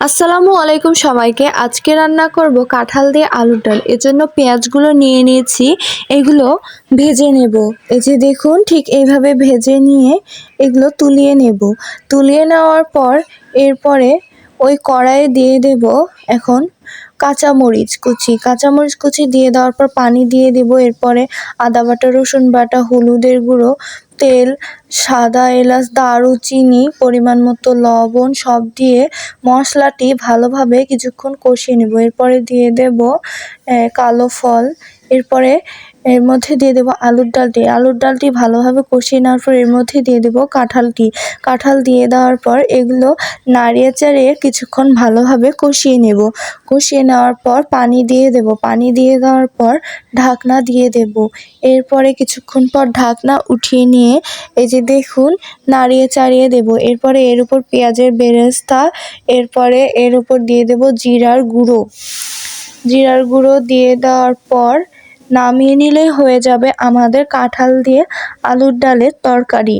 আসসালামু আলাইকুম সবাইকে। আজকে রান্না করব কাঁঠাল দিয়ে আলুর ডাল। এজন্য পেঁয়াজগুলো নিয়ে নিয়েছি। এগুলো ভেজে নেব। এই যে দেখুন, ঠিক এইভাবে ভেজে নিয়ে এগুলো তুলিয়ে নেব। তুলিয়ে নেওয়ার পর এরপরে ওই কড়াইয়ে দিয়ে দেব এখন কাঁচামরিচ কুচি। কাঁচামরিচ কুচি দিয়ে দেওয়ার পর পানি দিয়ে দেব। এরপরে আদা বাটা, রসুন বাটা, হলুদের গুঁড়ো তেল, সাদা এলাচ, দারুচিনি, পরিমাণ মতো লবণ, সব দিয়ে মশলাটি ভালোভাবে কিছুক্ষণ কষিয়ে নেব। এরপরে দিয়ে দেব কালো ফল। এরপরে এর মধ্যে দিয়ে দেবো আলুর ডালটি। আলুর ডালটি ভালোভাবে কষিয়ে নেওয়ার পর এর মধ্যে দিয়ে দেবো কাঁঠালটি। কাঁঠাল দিয়ে দেওয়ার পর এগুলো নাড়িয়ে চাড়িয়ে কিছুক্ষণ ভালোভাবে কষিয়ে নেব। কষিয়ে নেওয়ার পর পানি দিয়ে দেব। পানি দিয়ে দেওয়ার পর ঢাকনা দিয়ে দেব। এরপরে কিছুক্ষণ পর ঢাকনা উঠিয়ে নিয়ে এই যে দেখুন, নাড়িয়ে চাড়িয়ে দেব। এরপরে এর উপর পেঁয়াজের বেরেস্তা, এরপরে এর উপর দিয়ে দেব জিরার গুঁড়ো। জিরার গুঁড়ো দিয়ে দেওয়ার পর নামিয়ে নিলেই হয়ে যাবে আমাদের কাঁঠাল দিয়ে আলুর ডালের তরকারি।